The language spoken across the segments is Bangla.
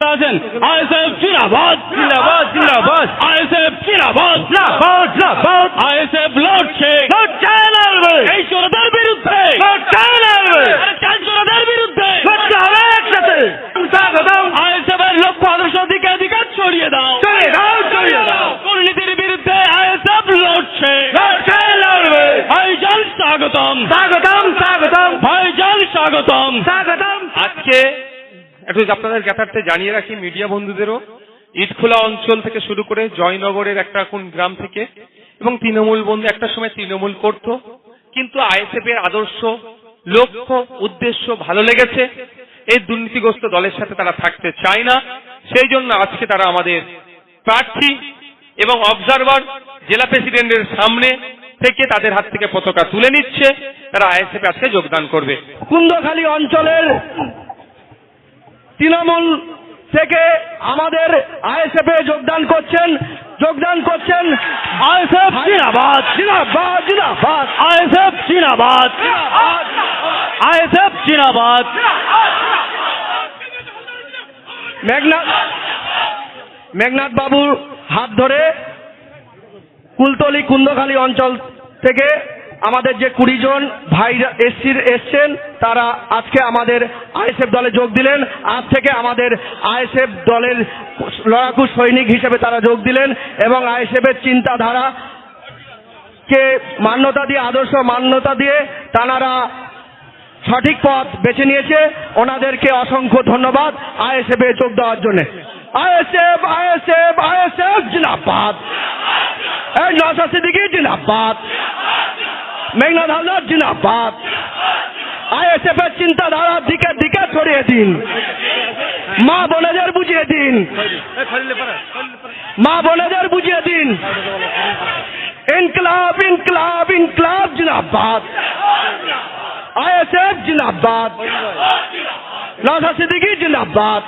আছেন আইএসএফ জিন্দাবাদ। জিন্দাবাদ জিন্দাবাদ। আইএসএফ জিন্দাবাদ। জিন্দাবাদ জিন্দাবাদ। আইএসএফ লড়ছে। লড়ছে লড়বে এই চোরদের বিরুদ্ধে। লড়ছে লড়বে আরে চোরদের বিরুদ্ধে। লড়তে হবে একসাথে। স্বাগতম আইএসএফ এর লক্ষ্য আদর্শ দিকে দিকে ছড়িয়ে দাও ছড়িয়ে দাও। ছড়িয়ে দাও। দুর্নীতির বিরুদ্ধে আইএসএফ লড়ছে। লড়ছে লড়বে। ভাইজান স্বাগতম। স্বাগতম স্বাগতম। ভাইজান স্বাগতম। স্বাগতম। আজকে একটু আপনাদের জ্ঞাতার্থে জানিয়ে রাখি, মিডিয়া বন্ধুদেরও ইটখোলা অঞ্চল থেকে শুরু করে জয়নগরের একটা কোন গ্রাম থেকে এবং তৃণমূল বন্ধু, একটা সময় তৃণমূল করত, কিন্তু আইএসএফ এর আদর্শ, লক্ষ্য, উদ্দেশ্য ভালো লেগেছে। এই দুর্নীতিগ্রস্ত দলের সাথে তারা থাকতে চায় না। সেই জন্য আজকে তারা আমাদের প্রার্থী এবং অবজারভার জেলা প্রেসিডেন্টের সামনে থেকে তাদের হাত থেকে পতাকা তুলে নিচ্ছে। তারা আইএসএফ আজকে যোগদান করবে। কুন্দখালী অঞ্চলের তৃণমূল থেকে আমাদের আইএসএফ এ যোগদান করছেন যোগদান করছেন আইএসএফ জিন্দাবাদ। জিন্দাবাদ জিন্দাবাদ। আইএসএফ জিন্দাবাদ। আইএসএফ জিন্দাবাদ। মেঘনাথ মেঘনাথ বাবুর হাত ধরে কুলতলি কুন্দখালী অঞ্চল থেকে আমাদের যে কুড়ি জন ভাই এসছির এসছেন, তারা আজকে আমাদের আইএসএফ দলে যোগ দিলেন। আজ থেকে আমাদের আইএসএফ দলের লড়াকু সৈনিক হিসেবে তারা যোগ দিলেন এবং আইএসএফ এর চিন্তাধারা কে মান্যতা দিয়ে, আদর্শ মান্যতা দিয়ে তানারা সঠিক পথ বেছে নিয়েছে। ওনাদেরকে অসংখ্য ধন্যবাদ আইএসএফ এ যোগ দেওয়ার জন্য। আইএসএফ আইএসএফ আইএসএফ জিনাবাদ এই নশা সিদ্দিকি জিনাবাদ মেঘনাথ হালদার জিনাবাদ আইএসএফ এর চিন্তাধারা দিকে দিকে ছড়িয়ে দিন। মা বোনেদের বুঝিয়ে দিন। মা বোনেদের বুঝিয়ে দিন। ইনকলাব ইনকলাব ইনকলাব জিনাবাদ আইএসএফ, জিন্দাবাদ। নওশাদ সিদ্দিকী, জিন্দাবাদ।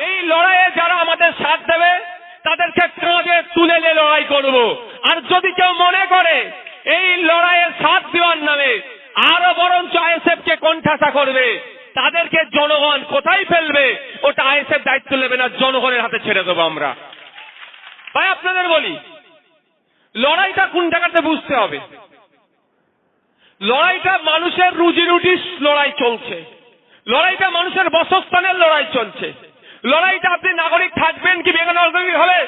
এই লড়াইয়ে যারা আমাদের সাথ দেবে, তাদেরকে কাঁধে তুলে নিয়ে লড়াই করব। আর যদি কেউ মনে করে এই লড়াইয়ে সাথ দেওয়ার নামে আরও বরঞ্চ আইএসএফ কে কোণঠাসা করবে। তাদেরকে জনগণ কোথায় ফেলবে, ওটা আইএসএফ দায়িত্ব নেবে না, জনগণের হাতে ছেড়ে দেবো আমরা। ভাই, আপনাদের বলি, লড়াইটা কোন জায়গাতে বুঝতে হবে? লড়াইটা মানুষের রুজি রুটির লড়াই চলছে। লড়াইটা মানুষের বসস্থানের লড়াই চলছে। লড়াইটা আপনি নাগরিক থাকবেন কি বেগান হবে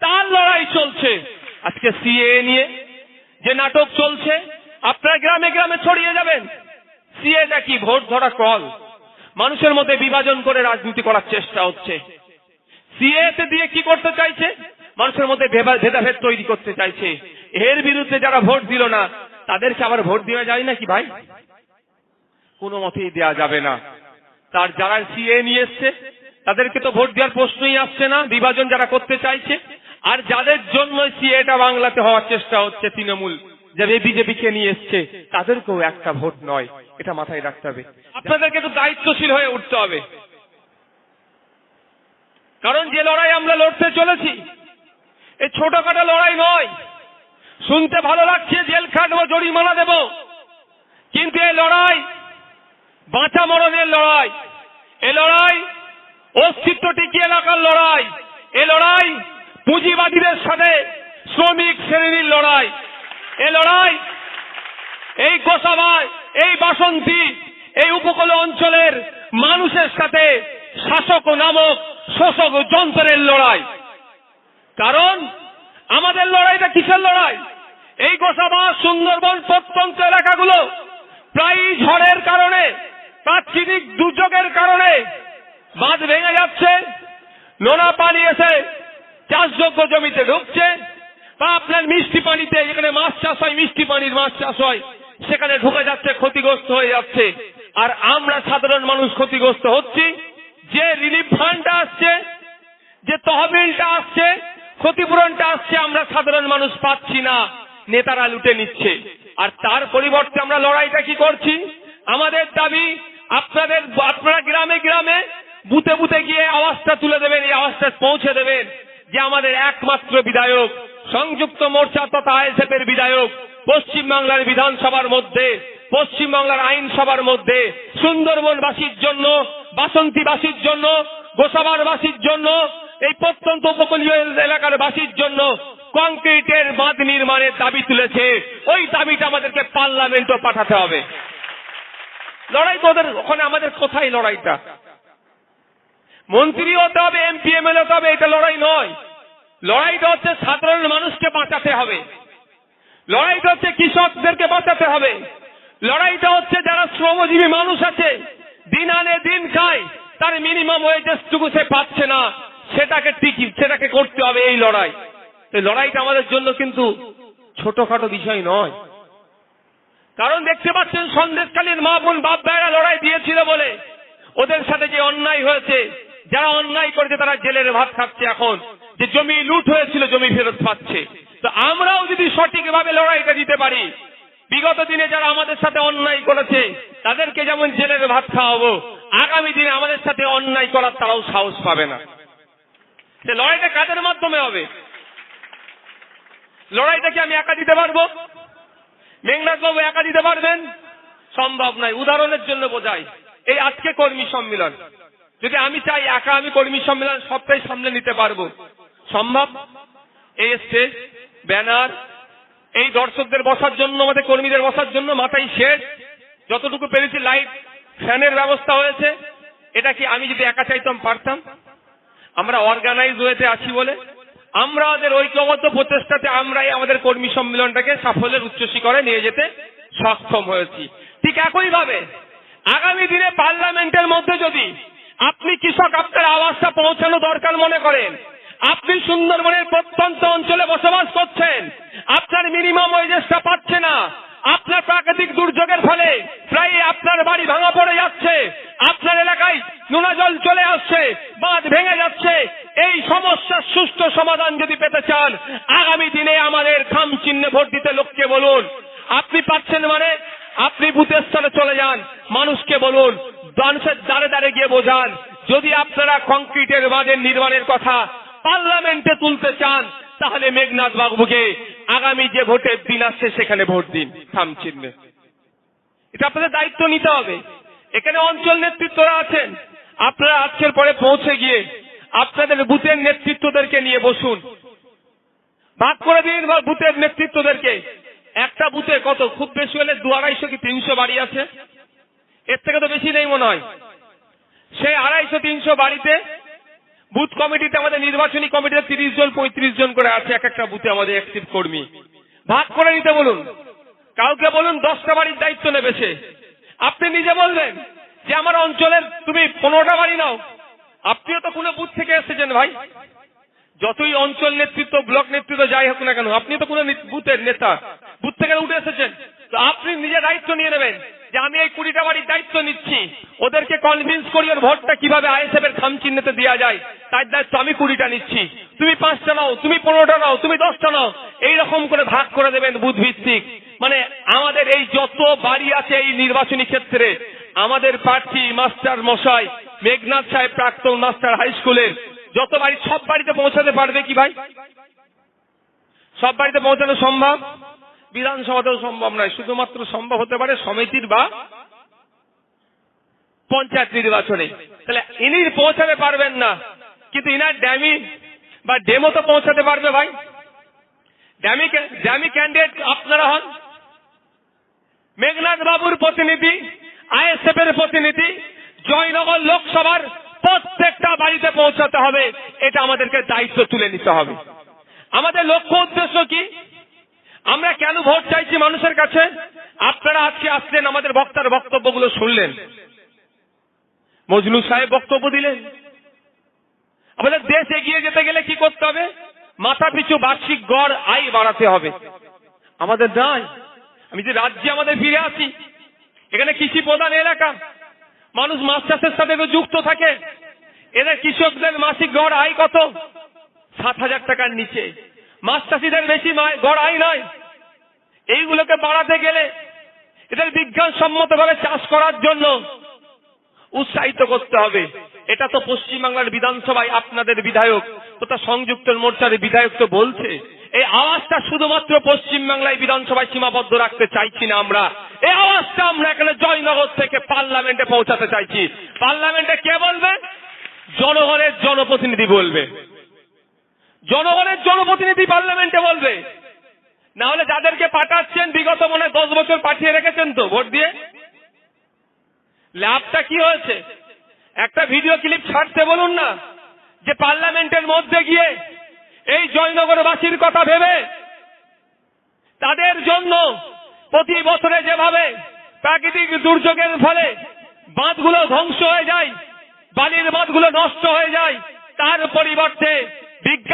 তার লড়াই চলছে। আজকে সিএ নিয়ে যে নাটক চলছে, আপনার গ্রামে গ্রামে ছড়িয়ে যাবেন। সিএটা কি ভোট ধরা কল? মানুষের মধ্যে বিভাজন করে রাজনীতি করার চেষ্টা হচ্ছে। সিএতে দিয়ে কি করতে চাইছে? মানুষের মধ্যে ভেদাভেদ তৈরি করতে চাইছে। এর বিরুদ্ধে যারা ভোট দিল না, তাদেরকে আবার ভোট দেওয়া যায় নাকি ভাই? কোনো মতেই দেওয়া যাবে না। তার যারা সিএ নিয়ে এসছে, তাদেরকে তো ভোট দেওয়ার প্রশ্নই আসছে না। বিভাজন যারা করতে চাইছে আর যাদের জন্য সিএটা বাংলাতে হওয়ার চেষ্টা হচ্ছে তৃণমূল যারা বিজেপিকে নিয়ে এসছে, তাদেরকেও একটা ভোট নয়, এটা মাথায় রাখতে হবে। আপনাদেরকে তো দায়িত্বশীল হয়ে উঠতে হবে। কারণ যে লড়াই আমরা লড়তে চলেছি, এই ছোটখাটো লড়াই নয়। শুনতে ভালো লাগছে, জেল খাটবো, জরিমানা দেব। কিন্তু এই লড়াই, বাঁচা মরণের লড়াই, এ লড়াই অস্তিত্ব টিকিয়ে রাখার লড়াই লড়াই। পুঁজিবাদীদের সাথে শ্রমিক শ্রেণির লড়াই। এ লড়াই, এই গোসাবাই এই বাসন্তী, এই উপকূল অঞ্চলের মানুষের সাথে শাসক নামক শোষক যন্ত্রের লড়াই। কারণ আমাদের লড়াইটা কিসের লড়াই? এই গোসাবাস সুন্দরবন প্রত্যন্ত এলাকাগুলো প্রায়ই ঝড়ের কারণে প্রাকৃতিক দুর্যোগের কারণে বাঁধ ভেঙে যাচ্ছে, নোনা পানি এসে চাষযোগ্য জমিতে ঢুকছে, বা আপনার মিষ্টি পানিতে, যেখানে মাছ চাষ হয়, মিষ্টি পানির মাছ চাষ হয়, সেখানে ঢুকে যাচ্ছে, ক্ষতিগ্রস্ত হয়ে যাচ্ছে। আর আমরা সাধারণ মানুষ ক্ষতিগ্রস্ত হচ্ছি। যে রিলিফ ফান্ডটা আসছে, যে তহবিলটা আসছে, ক্ষতিপূরণটা আসছে, আমরা সাধারণ মানুষ পাচ্ছি না। নেতারা লুটে নিচ্ছে। আর তার পরিবর্তে আমরা লড়াইটা কি করছি? আমাদের দাবি, আপনাদের, আপনারা গ্রামে গ্রামে বুথে বুথে গিয়ে আওয়াজটা তুলে দেবেন, এই আওয়াজটা পৌঁছে দেবেন। যে আমাদের একমাত্র বিধায়ক, সংযুক্ত মোর্চা তথা আইএসএফ এর বিধায়ক, পশ্চিমবাংলার বিধানসভার মধ্যে, পশ্চিমবাংলার আইনসভার মধ্যে, সুন্দরবনবাসীর জন্য, বাসন্তীবাসীর জন্য, গোসাবারবাসীর জন্য, এই প্রত্যন্ত উপকূলীয় এলাকার বাসীর জন্য কংক্রিটের বাঁধ নির্মাণের দাবি তুলেছে। ওই দাবিটা আমাদেরকে পার্লামেন্টও পাঠাতে হবে। লড়াই তো ওদের ওখানে আমাদের কোথায় লড়াইটা? মন্ত্রী হতে হবে এমপি এমএলএ হতে হবে এটা লড়াই নয়। লড়াইটা হচ্ছে সাধারণ মানুষকে বাঁচাতে হবে। লড়াইটা হচ্ছে কৃষকদেরকে বাঁচাতে হবে। লড়াইটা হচ্ছে যারা শ্রমজীবী মানুষ আছে, দিন আনে দিন খায়, তার মিনিমাম ওয়েজেসটুকু সে পাচ্ছে না। সেটাকে টিকি, সেটাকে করতে হবে এই লড়াই। এই লড়াইটা আমাদের জন্য কিন্তু ছোটখাটো বিষয় নয়। কারণ দেখতে পাচ্ছেন সন্দেশকালীন মা বোন বাপ ভাইরা লড়াই দিয়েছিল বলে ওদের সাথে যে অন্যায় হয়েছে যারা অন্যায় করেছে তারা জেলের ভাত খাচ্ছে এখন। যে জমি লুট হয়েছিল, জমি ফেরত পাচ্ছে। তো আমরাও যদি সঠিকভাবে লড়াইটা দিতে পারি, বিগত দিনে যারা আমাদের সাথে অন্যায় করেছে, তাদেরকে যেমন জেলের ভাত খাওয়াবো, আগামী দিনে আমাদের সাথে অন্যায় করার তারাও সাহস পাবে না। সে লড়াইটা কাদের মাধ্যমে হবে? লড়াইটা কি আমি একা দিতে পারব? মেঘনাথ বাবু একা দিতে পারবেন? সম্ভব নয়, উদাহরণের জন্য বোঝাই। এই আজকে কর্মী সম্মেলন। যদি আমি চাই একা আমি কর্মী সম্মেলন সবটাই সামনে নিতে পারব, সম্ভব? এই স্টেজ ব্যানার। এই দর্শকদের বসার জন্য, আমাদের কর্মীদের বসার জন্য মাথায় শেড। যতটুকু পেরেছি লাইট, ফ্যানের ব্যবস্থা হয়েছে। এটা কি আমি যদি একা চাইতাম, পারতাম? আমরা অর্গানাইজ ওয়েতে আছি বলে। আমরা আমাদের ঐক্যবদ্ধ প্রচেষ্টাতে আমরাই আমাদের কর্মী সম্মেলনটাকে সাফল্যের উচ্চ শিখরে নিয়ে যেতে সক্ষম হয়েছি। ঠিক একইভাবে আগামী দিনে পার্লামেন্টের মধ্যে যদি কৃষক, আপনার আওয়াজটা পৌঁছানো দরকার মনে করেন। আপনি সুন্দরবনের প্রত্যন্ত অঞ্চলে বসবাস করছেন। আপনার মিনিমাম ওয়েজেসটা পাচ্ছে না। আপনার প্রাকৃতিক দুর্যোগের ফলে প্রায় আপনার বাড়ি ভাঙা পড়ে যাচ্ছে। আপনার এলাকায় নোনা জল চলে আসছে, বাঁধ ভেঙে যাচ্ছে। এই সমস্যার সুষ্ঠু সমাধান যদি পেতে চান, আগামী দিনে আমাদের খাম চিহ্নে ভোট দিতে লোককে বলুন। আপনি পাচ্ছেন মানে আপনি বুথের স্থলে চলে যান, মানুষকে বলুন মানুষের দ্বারে দ্বারে গিয়ে বোঝান। যদি আপনারা কংক্রিটের বাঁধের নির্মাণের কথা পার্লামেন্টে তুলতে চান, তাহলে মেঘনাথ বাবুকে আগামী যে ভোটের দিন আসছে, সেখানে ভোট দিন। থাম চিহ্নে। এটা আপনাদের দায়িত্ব নিতে হবে। এখানে অঞ্চল নেতৃত্বরা আছেন। আপনারা আজকের পরে পৌঁছে গিয়ে আপনাদের বুথের নেতৃত্বদেরকে নিয়ে বসুন। ভাগ করে দিন বুথের নেতৃত্বদেরকে। একটা বুথে কত? খুব বেশি হলে দু আড়াইশো কি তিনশো বাড়ি আছে? এর থেকে তো বেশি নেই মনে হয়। সেই আড়াইশো, তিনশো বাড়িতে বুথ কমিটিতে আমাদের নির্বাচনী কমিটিতে তিরিশ জন, পঁয়ত্রিশ জন করে আছে এক একটা বুথে আমাদের অ্যাক্টিভ কর্মী। ভাগ করে নিতে বলুন। কাউকে বলুন, দশটা বাড়ির দায়িত্ব নেবে সে। আপনি নিজে বলবেন যে আমার অঞ্চলের তুমি পনেরোটা বাড়ি নাও। আপনিও তো কোনো বুথ থেকে এসেছেন ভাই। যতই অঞ্চল নেতৃত্ব, ব্লক নেতৃত্ব যাই হোক না কেন আপনি তো কোনো বুথের নেতা। বুথ থেকে উঠে এসেছেন। তো আপনি নিজে দায়িত্ব নিয়ে নেবেন। যে আমি এই কুড়িটা বাড়ির দায়িত্ব নিচ্ছি। ওদেরকে কনভিন্স করি ওর ভোটটা কীভাবে আইএসএফ এর খাম চিহ্নতে দেওয়া যায়। তার দায়িত্ব আমি কুড়িটা নিচ্ছি। তুমি পাঁচটা নাও, তুমি পনেরোটা নাও, তুমি দশটা নাও। এইরকম করে ভাগ করে দেবেন বুথ ভিত্তিক মানে আমাদের এই যত বাড়ি আছে এই নির্বাচনী ক্ষেত্রে, আমাদের প্রার্থী মাস্টার মশাই মেঘনাথ সাহেব প্রাক্তন মাস্টার হাই স্কুলের, যত বাড়ি সব বাড়িতে পৌঁছাতে পারবে কি ভাই? সব বাড়িতে পৌঁছানো সম্ভব? বিধানসভাতেও সম্ভব নয়। শুধুমাত্র সম্ভব হতে পারে সমিতির বা পঞ্চায়েত নির্বাচনে। তাহলে ইনি পৌঁছাতে পারবেন না। কিন্তু ইনার ড্যামি বা ডেমো তো পৌঁছাতে পারবে ভাই। ড্যামি ড্যামি ক্যান্ডিডেট আপনারা হন। মেঘনাথ বাবুর প্রতিনিধি আইএসএফ এর প্রতিনিধি, জয়নগর লোকসভার প্রত্যেকটা বাড়িতে পৌঁছাতে হবে। এটা আমাদেরকে দায়িত্ব তুলে নিতে হবে। আমাদের লক্ষ্য উদ্দেশ্য কি? আমরা কেন ভোট চাইছি মানুষের কাছে? আপনারা আজকে আসলেন, আমাদের বক্তার বক্তব্যগুলো শুনলেন। মজনু সাহেব বক্তব্য দিলেন। আমাদের দেশ এগিয়ে যেতে গেলে কি করতে হবে? মাথা পিছু বার্ষিক গড় আয় বাড়াতে হবে। আমাদের নাই আমি যে রাজ্যে আমাদের ফিরে আসি, এখানে কৃষি প্রধান এলাকা। মানুষ মাছ চাষের সাথে যুক্ত থাকে। এদের কৃষকদের মাসিক গড় আয় কত? সাত হাজার টাকার নিচে। মাছ চাষিদের বেশি মা- গড় আয় নয়। এইগুলোকে বাড়াতে গেলে এদের বিজ্ঞানসম্মত ভাবে চাষ করার জন্য উৎসাহিত করতে হবে। এটা তো পশ্চিমবাংলার বিধানসভায় আপনাদের বিধায়ক তথা সংযুক্ত মোর্চার বিধায়ক তো বলছে। এই আওয়াজটা শুধুমাত্র পশ্চিমবাংলায় বিধানসভায় সীমাবদ্ধ রাখতে চাইছি না আমরা। এই আওয়াজটা আমরা এখানে জয়নগর থেকে পার্লামেন্টে পৌঁছাতে চাইছি। পার্লামেন্টে কে বলবে? জনগণের জনপ্রতিনিধি বলবে। জনগণের জনপ্রতিনিধি পার্লামেন্টে বলবে। না হলে যাদেরকে পাঠাচ্ছেন, বিগত মনে দশ বছর পাঠিয়ে রেখেছেন তো, ভোট দিয়ে। ল্যাবটা কি হয়েছে? একটা ভিডিও ক্লিপ ছাড়তে বলুন না, যে পার্লামেন্টের মধ্যে গিয়ে এই জয়নগরবাসীর কথা ভেবে তাদের জন্য প্রতি বছরে যেভাবে প্রাকৃতিক দুর্যোগের ফলে বাঁধগুলো ধ্বংস হয়ে যায়, বালির বাঁধগুলো নষ্ট হয়ে যায়, তার পরিবর্তে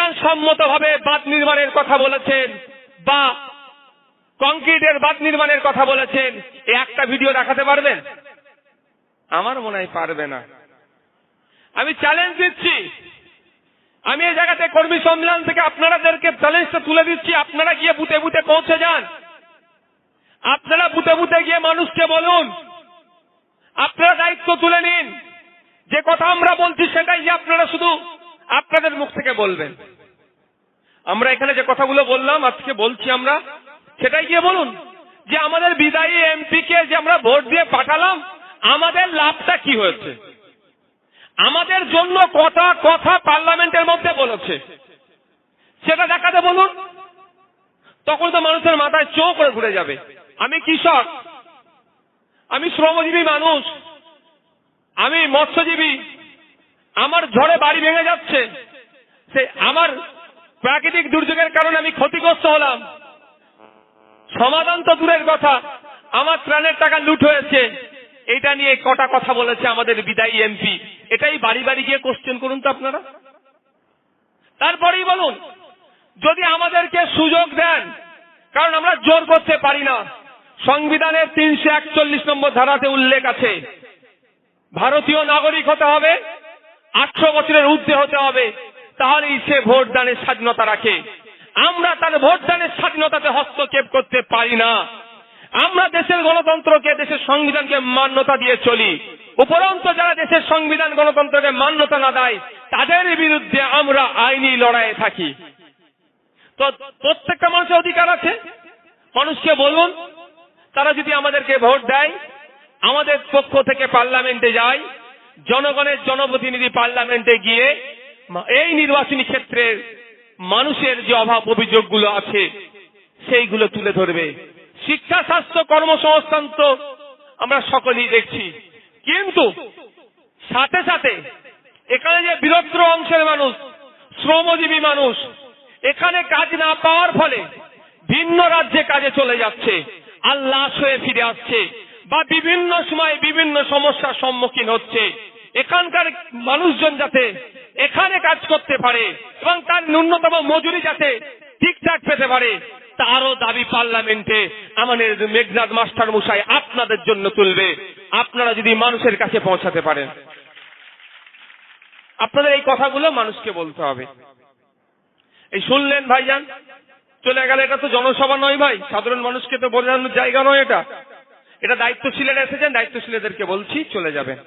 বিজ্ঞানসম্মতভাবে বাঁধ নির্মাণের কথা বলেছেন বা কংক্রিটের বাঁধ নির্মাণের কথা বলেছেন একটা ভিডিও দেখাতে পারবেন? আমার মনে হয় পারবে না। আমি চ্যালেঞ্জ দিচ্ছি। আমি এই জায়গাতে কর্মী সম্মেলন থেকে আপনাদেরকে চ্যালেঞ্জটা তুলে দিচ্ছি। আপনারা গিয়ে বুথে বুথে পৌঁছে যান। আপনারা বুথে বুথে গিয়ে মানুষকে বলুন। আপনারা দায়িত্ব তুলে নিন। যে কথা আমরা বলছি সেটাই যে আপনারা শুধু আপনাদের মুখ থেকে বলবেন। আমরা এখানে যে কথাগুলো বললাম, আজকে বলছি আমরা, সেটাই গিয়ে বলুন, যে আমাদের বিদায়ী এমপি কে যে আমরা ভোট দিয়ে পাঠালাম, আমাদের লাভটা কি হয়েছে? আমাদের জন্য কথা কথা পার্লামেন্টের মধ্যে বলেছে। সেটা দেখাতে বলুন, তখন তো মানুষের মাথায় চোখ করে ঘুরে যাবে। আমি কৃষক, আমি শ্রমজীবী মানুষ, আমি মৎস্যজীবী আমার ঝড়ে বাড়ি ভেঙে যাচ্ছে। সে আমার প্রাকৃতিক দুর্যোগের কারণে আমি ক্ষতিগ্রস্ত হলাম। সমাধান তো দূরের কথা, আমার ত্রাণের টাকা লুট হয়েছে। এটা নিয়ে কটা কথা বলেছে আমাদের বিদায়ী এমপি। এটাই বাড়ি বাড়ি গিয়ে কোশ্চেন করুন তো আপনারা। তারপরেই বলুন, যদি আমাদেরকে সুযোগ দেন, কারণ আমরা জোর করতে পারি না। সংবিধানের তিনশো একচল্লিশ নম্বর ধারাতে উল্লেখ আছে, ভারতীয় নাগরিক হতে হবে আটশো বছরের ঊর্ধ্বে হতে হবে, তাহলেই সে ভোট দানের স্বাধীনতা রাখে। আমরা তার ভোট দানের স্বাধীনতাতে হস্তক্ষেপ করতে পারি না। আমরা দেশের গণতন্ত্রকে, দেশের সংবিধানকে মান্যতা দিয়ে চলি। উপরন্ত যারা দেশের সংবিধান, গণতন্ত্রকে মান্যতা না দেয়, তাদের বিরুদ্ধে আমরা আইনি লড়াইয়ে থাকি। তো প্রত্যেকটা মানুষের অধিকার আছে। মানুষকে বলুন, তারা যদি আমাদেরকে ভোট দেয়, আমাদের পক্ষ থেকে পার্লামেন্টে যায় জনগণের জনপ্রতিনিধি পার্লামেন্টে গিয়ে এই নির্বাচনী ক্ষেত্রের মানুষের যে অভাব অভিযোগগুলো আছে, সেইগুলো তুলে ধরবে। শিক্ষা, স্বাস্থ্য, কর্মসংস্থান তো আমরা সকলেই দেখছি। কিন্তু সাথে সাথে এখানে যে বৃহত্তর অংশের মানুষ, শ্রমজীবী মানুষ, এখানে কাজ না পাওয়ার ফলে ভিন্ন রাজ্যে কাজে চলে যাচ্ছে। আল্লাহ হয়ে ফিরে আসছে। বা বিভিন্ন সময় বিভিন্ন সমস্যার সম্মুখীন হচ্ছে। এখানকার মানুষজন যাতে এখানে কাজ করতে পারে এবং তার ন্যূনতম মজুরি যাতে ঠিকঠাক পেতে পারে তারও দাবি পার্লামেন্টে আমাদের মেঘনাথ মাস্টার মশাই আপনাদের জন্য তুলবে। আপনারা যদি মানুষের কাছে পৌঁছাতে পারেন। আপনাদের এই কথাগুলো মানুষকে বলতে হবে। এই শুনলেন ভাইজান? চলে গেলে, এটা তো জনসভা নয় ভাই। সাধারণ মানুষকে তো বোঝানোর জায়গা নয় এটা। এটা দায়িত্বশীলেরা এসেছেন দায়িত্বশীলেদেরকে বলছি চলে যাবেন।